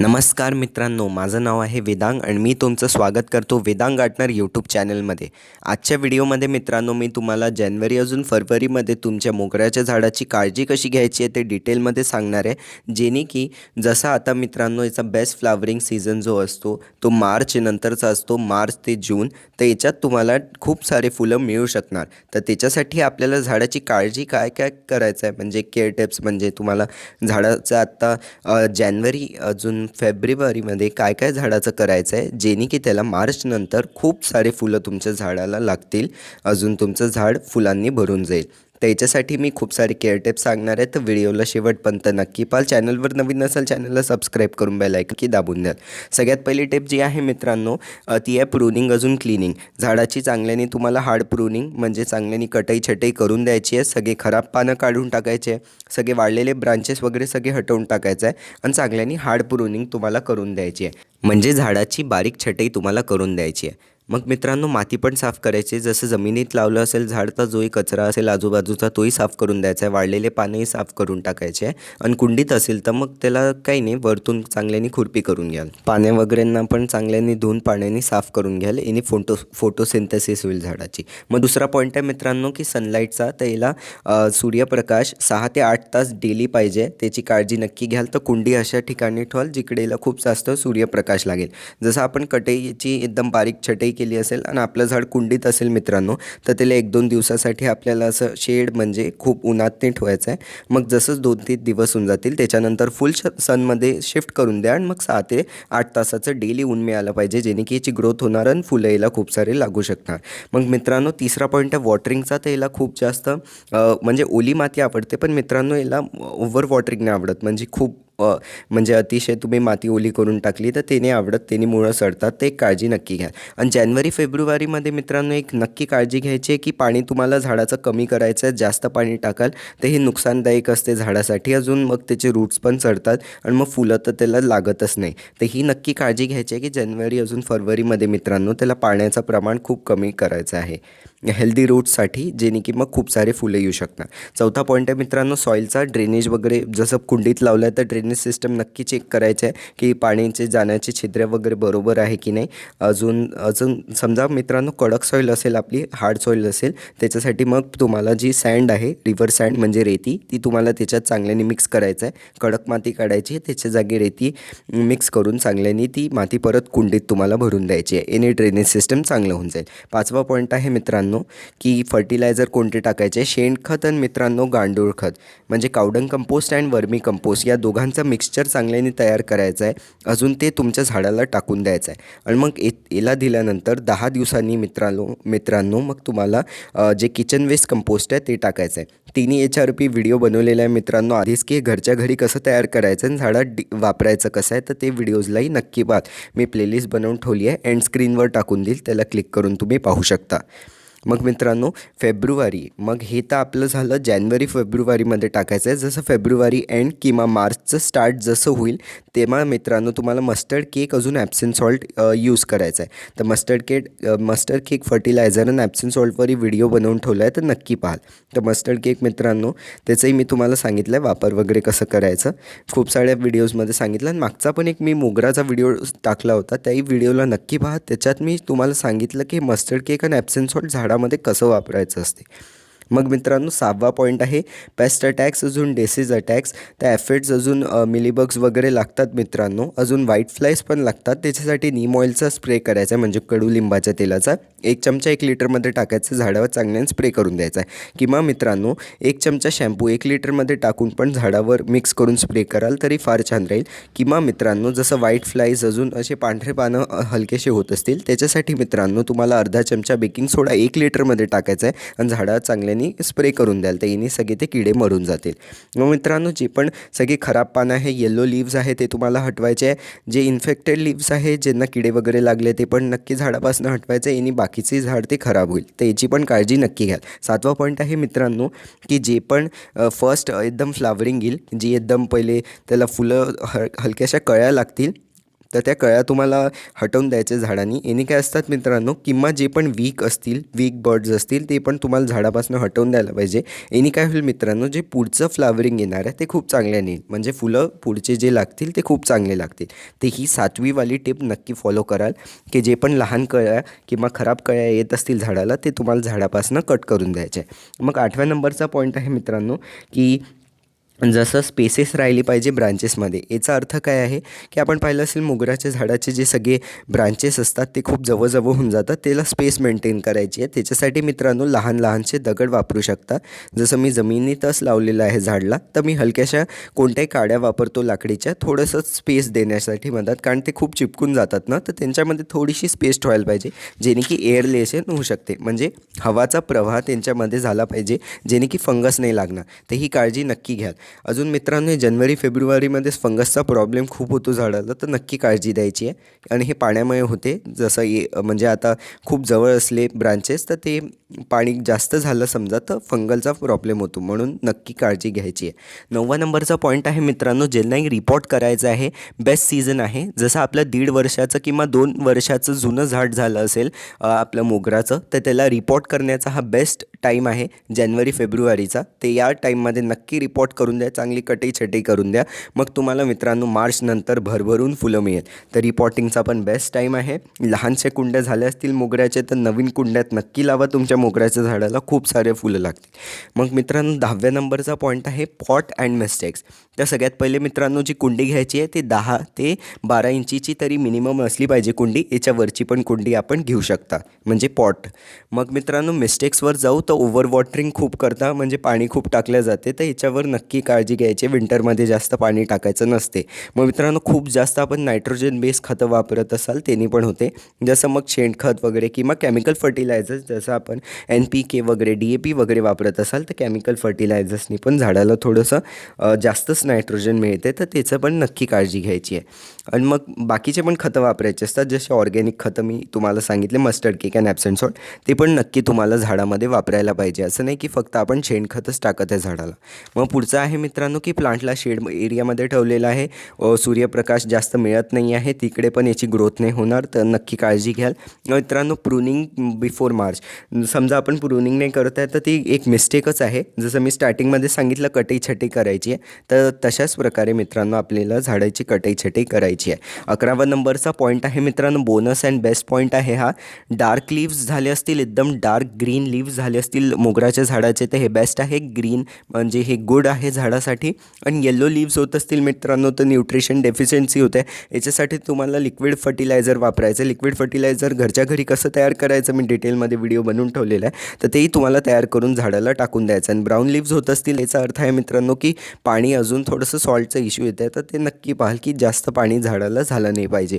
नमस्कार मित्रांनो माझं नाव आहे वेदांग आणि मी तुमचं स्वागत करतो वेदांग गाटनर यूट्यूब चॅनलमध्ये. आजच्या व्हिडिओमध्ये मित्रांनो मी तुम्हाला जानेवारी अजून फरवरीमध्ये तुमच्या मोगऱ्याच्या झाडाची काळजी कशी घ्यायची आहे ते डिटेलमध्ये सांगणार आहे. जेणे की जसा आता मित्रांनो याचा बेस्ट फ्लावरिंग सीझन जो असतो तो मार्च नंतरचा असतो मार्च ते जून तर याच्यात तुम्हाला खूप सारे फुलं मिळू शकणार. तर त्याच्यासाठी आपल्याला झाडाची काळजी काय काय करायचं आहे? म्हणजे केअर टिप्स म्हणजे तुम्हाला झाडाचं आत्ता जानेवारी अजून फेब्रुवारीमध्ये काय काय झाडाचं करायचं आहे जेणे की त्याला मार्चनंतर खूप सारे फुलं तुमच्या झाडाला लागतील. अजून तुमचं झाड फुलांनी भरून जाईल. त्याच्यासाठी मी खूप सारे केअर टिप्स सांगणार आहे. तर व्हिडिओला शेवटपर्यंत नक्की पाल चॅनलवर नवीन नसेल चॅनलला सबस्क्राईब करून बेलायकन की दाबून द्याल. सगळ्यात पहिली टिप जी आहे मित्रांनो ती आहे प्रुनिंग अजून क्लिनिंग झाडाची चांगल्याने तुम्हाला हार्ड प्रुनिंग म्हणजे चांगल्याने कटई छटई करून द्यायची आहे. सगळे खराब पानं काढून टाकायचे आहे. सगळे वाढलेले ब्रांचेस वगैरे सगळे हटवून टाकायचं आहे. आणि चांगल्याने हार्ड प्रुनिंग तुम्हाला करून द्यायची आहे. म्हणजे झाडाची बारीक छटई तुम्हाला करून द्यायची आहे. मग मित्रांनो माती पण साफ करायची. जसं जमिनीत लावलं असेल झाड तर जोही कचरा असेल आजूबाजूचा तोही साफ करून द्यायचा आहे. वाळलेले पानंही साफ करून टाकायचे आहे. आणि कुंडीत असेल तर मग त्याला काही नाही वरतून चांगल्याने खुरपी करून घ्याल. पाने वगैरेंना पण चांगल्याने धुवून पाण्याने साफ करून घ्याल. याने फोटो फोटोसिंथेसिस होईल झाडाची. मग दुसरा पॉईंट आहे मित्रांनो की सनलाईटचा तर याला सूर्यप्रकाश सहा ते आठ तास डेली पाहिजे. त्याची काळजी नक्की घ्याल. तर कुंडी अशा ठिकाणी ठेवाल जिकडे याला खूप जास्त सूर्यप्रकाश लागेल. जसं आपण कटईची एकदम बारीक छटई केली असेल आणि आपलं झाड कुंडीत असेल मित्रांनो तर त्याला एक दोन दिवसासाठी आपल्याला असं शेड म्हणजे खूप उन्हात ते ठेवायचं आहे मग जसंच दोन तीन दिवस होऊन जातील त्याच्यानंतर फुल श सनमध्ये शिफ्ट करून द्या आणि मग सहा ते आठ तासाचं डेली ऊन मिळालं पाहिजे जेणे की याची ग्रोथ होणार आणि फुलं याला खूप सारे लागू शकणार. मग मित्रांनो तिसरा पॉईंट आहे वॉटरिंगचा तर याला खूप जास्त म्हणजे ओली माती आवडते पण मित्रांनो याला ओव्हर वॉटरिंग नाही आवडत. म्हणजे खूप म्हणजे अतिशय तुम्ही माती ओली करून टाकली तर त्याने आवडत त्याने मुळं सडतात ते एक काळजी नक्की घ्या. आणि जानेवारी फेब्रुवारीमध्ये मित्रांनो एक नक्की काळजी घ्यायची आहे की पाणी तुम्हाला झाडाचं कमी करायचं आहे जास्त पाणी टाकाल तर हे नुकसानदायक असते झाडासाठी. अजून मग त्याचे रूट्स पण चढतात आणि मग फुलं तर त्याला लागतच नाही. तर ही नक्की काळजी घ्यायची आहे की जानेवारी अजून फरवरीमध्ये मित्रांनो त्याला पाण्याचं प्रमाण खूप कमी करायचं आहे. हेल्दी रूट्ससाठी जेणे की मग खूप सारे फुलं येऊ शकणार चौथा पॉईंट आहे मित्रांनो सॉईलचा ड्रेनेज वगैरे. जसं कुंडीत लावलं आहे तर ड्रेनेज सिस्टम नक्की चेक करायचं आहे की पाण्याचे जाण्याची छिद्र वगैरे बरोबर आहे की नाही. अजून अजून समजा मित्रांनो कडक सॉईल असेल आपली हार्ड सॉईल असेल त्याच्यासाठी मग तुम्हाला जी सँड आहे रिव्हर सँड म्हणजे रेती ती तुम्हाला त्याच्यात चांगल्याने मिक्स करायचं आहे कडक माती काढायची त्याच्या जागी रेती मिक्स करून चांगल्याने ती माती परत कुंडीत तुम्हाला भरून द्यायची आहे. एनी ड्रेनेज सिस्टम चांगलं होऊन जाईल. पाचवा पॉईंट आहे मित्रांनो की फर्टिलायझर कोणते टाकायचे? शेणखत आणि मित्रांनो गांडूळ खत. म्हणजे cow dung compost and vermi compost या दोघांचा मिक्सचर चांगल्याने तयार करायचं आहे. अजून ते तुमच्या झाडाला टाकून द्यायचं आहे. आणि मग ए याला दिल्यानंतर दहा दिवसांनी मित्रांनो मित्रांनो मग तुम्हाला जे किचन वेस्ट कंपोस्ट आहे ते टाकायचं आहे. तिन्ही एच आर पी व्हिडिओ बनवलेला आहे मित्रांनो. आधीच की घरच्या घरी कसं तयार करायचं आणि झाडात डि वापरायचं कसं आहे तर ते व्हिडिओजलाही नक्की पाहा. मी प्लेलिस्ट बनवून ठेवली आहे. एंड स्क्रीनवर टाकून देईल. त्याला क्लिक करून तुम्ही पाहू शकता. मग मित्रांनो फेब्रुवारी. मग हे तर आपलं झालं जानेवारी फेब्रुवारीमध्ये टाकायचं आहे. जसं फेब्रुवारी एंड किंवा मार्चचं स्टार्ट जसं होईल तेव्हा मित्रांनो तुम्हाला मस्टर्ड केक अजून ॲप्सन सॉल्ट यूज करायचं आहे. तर mustard cake mustard cake fertiliser आणि ॲप्सन सॉल्टवरही व्हिडिओ बनवून ठेवला आहे तर नक्की पाहाल तर मस्टर्ड केक मित्रांनो त्याचंही मी तुम्हाला सांगितलं आहे वापर वगैरे कसं करायचं. खूप साऱ्या व्हिडिओजमध्ये सांगितलं आणि मागचा पण एक मी मोगराचा व्हिडिओ टाकला होता त्याही व्हिडिओला नक्की पहा. त्याच्यात मी तुम्हाला सांगितलं की मस्टर्ड केक आणि ॲप्सन सॉल्ट झाडा त्यामध्ये कसं वापरायचं असते? मग मित्रांनो सहावा पॉईंट आहे पेस्ट अटॅक्स अजून डेसीज अटॅक्स त्या ॲफेट्स अजून मिलीबग्स वगैरे लागतात मित्रांनो. अजून व्हाईट फ्लाईज पण लागतात. त्याच्यासाठी नीम ऑइलचा स्प्रे करायचा आहे म्हणजे कडुलिंबाच्या तेलाचा. एक चमचा एक लिटरमध्ये टाकायचं झाडावर चांगल्याने स्प्रे करून द्यायचा आहे. किंवा मित्रांनो एक चमचा शॅम्पू एक लिटरमध्ये टाकून पण झाडावर मिक्स करून स्प्रे कराल तरी फार छान राहील. किंवा मित्रांनो जसं व्हाईट फ्लाईज अजून असे पांढरे पानं हलकेसे होत असतील त्याच्यासाठी मित्रांनो तुम्हाला अर्धा चमचा बेकिंग सोडा एक लिटरमध्ये टाकायचा आहे. आणि झाडावर चांगल्याने स्प्रे करून द्याल. तर याने सगळे ते किडे मरून जातील. मग मित्रांनो जे पण सगळी खराब पानं आहे येलो लिव्ज आहे ते तुम्हाला हटवायचे आहे. जे इन्फेक्टेड लिव्स आहे ज्यांना किडे वगैरे लागले ते पण नक्की झाडापासून हटवायचं. याने बाकीचे झाड ते खराब होईल. तर याची पण काळजी नक्की घ्याल. सातवा पॉईंट आहे मित्रांनो की जे पण फर्स्ट एकदम फ्लावरिंग येईल जी एकदम पहिले त्याला फुलं ह हलक्याशा कळ्या लागतील तर त्या कळ्या तुम्हाला हटवून द्यायच्या झाडांनी. याने काय असतात मित्रांनो किंवा जे पण वीक असतील वीक बर्ड्स असतील ते पण तुम्हाला झाडापासून हटवून द्यायला पाहिजे. याने काय होईल मित्रांनो जे पुढचं फ्लावरिंग येणार आहे ते खूप चांगल्याने नेईल म्हणजे फुलं पुढचे जे लागतील ते खूप चांगले लागतील. ते ही सातवीवाली टिप नक्की फॉलो कराल की जे पण लहान कळ्या किंवा खराब कळ्या येत असतील झाडाला ते तुम्हाला झाडापासून कट करून द्यायचे. मग आठव्या नंबरचा पॉईंट आहे मित्रांनो की जसं स्पेसेस राहिली पाहिजे ब्रांचेसमध्ये. याचा अर्थ काय आहे? की आपण पाहिलं असेल मोगऱ्याच्या झाडाचे जे सगळे ब्रांचेस असतात ते खूप जवळजवळ होऊन जातात. त्याला स्पेस मेंटेन करायची आहे. त्याच्यासाठी मित्रांनो लहान लहानसे दगड वापरू शकता जसं मी जमिनीतच लावलेलं आहे झाडला तर मी हलक्याशा कोणत्याही काड्या वापरतो लाकडीच्या. थोडंसं स्पेस देण्यासाठी म्हणतात कारण ते खूप चिपकून जातात ना. तर त्यांच्यामध्ये थोडीशी स्पेस ठेवायला पाहिजे जेणे की एअरलेशन होऊ शकते. म्हणजे हवाचा प्रवाह त्यांच्यामध्ये झाला पाहिजे जेणे की फंगस नाही लागणार. तर ही काळजी नक्की घ्याल. अजून मित्रांनो हे जानेवारी फेब्रुवारीमध्येच फंगसचा प्रॉब्लेम खूप होतो झाडाला तर नक्की काळजी द्यायची आहे. आणि हे पाण्यामुळे होते जसं ये म्हणजे आता खूप जवळ असले ब्रांचेस तर ते पाणी जास्त झालं समजा तर फंगलचा प्रॉब्लेम होतो म्हणून नक्की काळजी घ्यायची आहे. नववा नंबरचा पॉईंट आहे मित्रांनो ज्यांना एक रिपोर्ट करायचं आहे बेस्ट सीझन आहे. जसं आपलं दीड वर्षाचं किंवा दोन वर्षाचं जुनं झाड झालं असेल आपलं मोगराचं तर त्याला रिपोर्ट करण्याचा हा बेस्ट टाईम आहे जानेवारी फेब्रुवारीचा. ते या टाईममध्ये नक्की रिपोर्ट करून द्या चांगली कटई छटई करून द्या. मग तुम्हाला मित्रांनो मार्चनंतर भरभरून फुलं मिळेल. तर रिपॉटिंगचा पण बेस्ट टाईम आहे. लहानशा कुंड्या झाल्या असतील मोगऱ्याचे तर नवीन कुंड्यात नक्की लावा. तुमच्या मोगऱ्याच्या झाडाला खूप सारे फुलं लागतील. मग मित्रांनो दहाव्या नंबरचा पॉईंट आहे पॉट अँड मिस्टेक्स तर सगळ्यात पहिले मित्रांनो जी कुंडी घ्यायची आहे ती दहा ते बारा इंचीची तरी मिनिमम असली पाहिजे कुंडी. याच्यावरची पण कुंडी आपण घेऊ शकता. म्हणजे पॉट मग मित्रांनो मिस्टेक्सवर जाऊ तर ओव्हर वॉटरिंग खूप करता. म्हणजे पाणी खूप टाकलं जाते. तर याच्यावर नक्की काळजी घ्यायची विंटरमध्ये जास्त पाणी टाकायचं नसते. मग मित्रांनो खूप जास्त आपण नायट्रोजन बेस खतं वापरत असाल त्यांनी पण होते. जसं मग शेणखत वगैरे किंवा केमिकल फर्टिलायझर्स जसं आपण एन पी के वगैरे डी ए पी वगैरे वापरत असाल तर केमिकल फर्टिलायझर्सनी पण झाडाला थोडंसं जास्तच नायट्रोजन मिळते. तर त्याचं पण नक्की काळजी घ्यायची आहे. आणि मग बाकीचे पण खतं वापरायचे असतात जसे ऑर्गॅनिक खतं मी तुम्हाला सांगितले mustard cake and Epsom salt ते पण नक्की तुम्हाला झाडामध्ये वापरायला पाहिजे. असं नाही की फक्त आपण शेणखतच टाकत आहे झाडाला. मग पुढचं आहे मित्रांनो की प्लांटला शेड एरियामध्ये ठेवलेला आहे. सूर्यप्रकाश जास्त मिळत नाही आहे. तिकडे पण याची ग्रोथ नाही होणार. तर नक्की काळजी घ्याल. मित्रांनो प्रुनिंग बिफोर मार्च समजा आपण प्रुनिंग नाही करत आहे तर ती एक मिस्टेकच आहे. जसं मी स्टार्टिंगमध्ये सांगितलं कटई छटई करायची आहे. तर तशाच प्रकारे मित्रांनो आपल्याला झाडाची कटई छटई करायची आहे. अकरावा नंबरचा पॉईंट आहे मित्रांनो बोनस अँड बेस्ट पॉईंट आहे हा. डार्क लिव्स झाले असतील एकदम डार्क ग्रीन लिव्स झाले असतील मोगऱ्याच्या झाडाचे तर हे बेस्ट आहे. ग्रीन म्हणजे हे गुड आहे झाड झाडासाठी. आणि येल्लो लीव्स होत असतील मित्रांनो तर न्यूट्रिशन डेफिशियन्सी होते. याच्यासाठी तुम्हाला लिक्विड फर्टिलायझर वापरायचं. लिक्विड फर्टिलायझर घरच्या घरी कसं तयार करायचं? मी डिटेलमध्ये व्हिडिओ बनवून ठेवलेला आहे. तर तेही तुम्हाला तयार करून झाडाला टाकून द्यायचं. आणि ब्राऊन लीव्स होत असतील याचा अर्थ आहे मित्रांनो की पाणी अजून थोडंसं सॉल्टचं इश्यू येतं आहे तर ते नक्की पाहाल की जास्त पाणी झाडाला झालं नाही पाहिजे.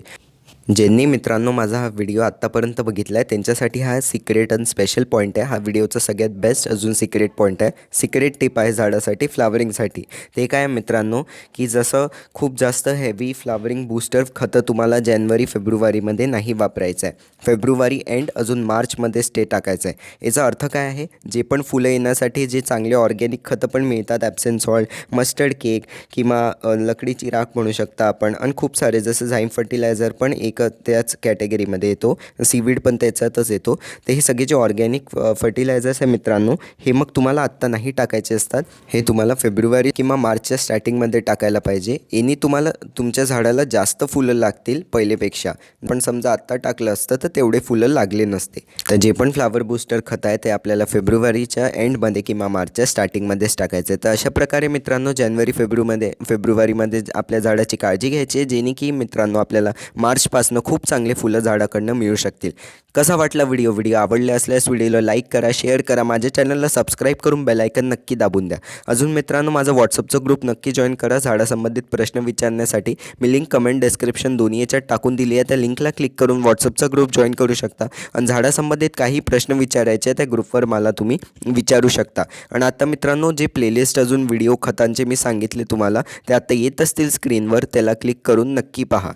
ज्यांनी मित्रांनो माझा हा व्हिडिओ आत्तापर्यंत बघितला आहे त्यांच्यासाठी हा सिक्रेट आणि स्पेशल पॉईंट आहे. हा व्हिडिओचा सगळ्यात बेस्ट अजून सिक्रेट पॉईंट आहे. सिक्रेट टिप आहे झाडासाठी फ्लावरिंगसाठी ते काय आहे मित्रांनो की जसं खूप जास्त हेवी फ्लावरिंग बूस्टर खतं तुम्हाला जानेवारी फेब्रुवारीमध्ये नाही वापरायचं आहे फेब्रुवारी एंड अजून मार्चमध्येच ते टाकायचं आहे याचा अर्थ काय आहे? जे पण फुलं येण्यासाठी जे चांगले ऑर्गॅनिक खतं पण मिळतात ॲप्सेंट सॉल्ट मस्टर्ड केक किंवा लकडीची राख म्हणू शकता आपण. आणि खूप सारे जसं झाईम फर्टिलायझर पण एक त्याच कॅटेगरीमध्ये येतो. सीवीड पण त्याच्यातच येतो. तर हे सगळे जे ऑर्गॅनिक फर्टिलायझर्स आहे मित्रांनो हे मग तुम्हाला आत्ता नाही टाकायचे असतात. हे तुम्हाला फेब्रुवारी किंवा मार्चच्या स्टार्टिंगमध्ये टाकायला पाहिजे. यांनी तुम्हाला तुमच्या झाडाला जास्त फुलं लागतील पहिलेपेक्षा. पण समजा आत्ता टाकलं असतं तर तेवढे फुलं लागले नसते. तर जे पण फ्लावर बूस्टर खत आहे ते आपल्याला फेब्रुवारीच्या एंडमध्ये किंवा मार्चच्या स्टार्टिंगमध्येच टाकायचं. आहे तर अशा प्रकारे मित्रांनो जानेवारी फेब्रुमध्ये फेब्रुवारीमध्ये आपल्या झाडाची काळजी घ्यायची आहे जेणे की मित्रांनो आपल्याला मार्चपासून खूप चांगले फुलं झाडाकडनं मिळू शकतील. कसा वाटला व्हिडिओ? व्हिडिओ आवडले असल्यास व्हिडिओला लाईक करा शेअर करा. माझ्या चॅनलला सबस्क्राईब करून बेलायकन नक्की दाबून द्या. अजून मित्रांनो माझा व्हॉट्सअपचा ग्रुप नक्की जॉईन करा. झाडासंबंधित प्रश्न विचारण्यासाठी मी लिंक कमेंट डिस्क्रिप्शन दोन्ही याच्यात टाकून दिली आहे. त्या लिंकला क्लिक करून व्हॉट्सअपचा ग्रुप जॉईन करू शकता. आणि झाडासंबंधित काही प्रश्न विचारायचे आहे त्या ग्रुपवर मला तुम्ही विचारू शकता. आणि आता मित्रांनो जे प्लेलिस्ट अजून व्हिडिओ खतांचे मी सांगितले तुम्हाला ते आता येत असतील स्क्रीनवर त्याला क्लिक करून नक्की पहा.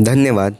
धन्यवाद.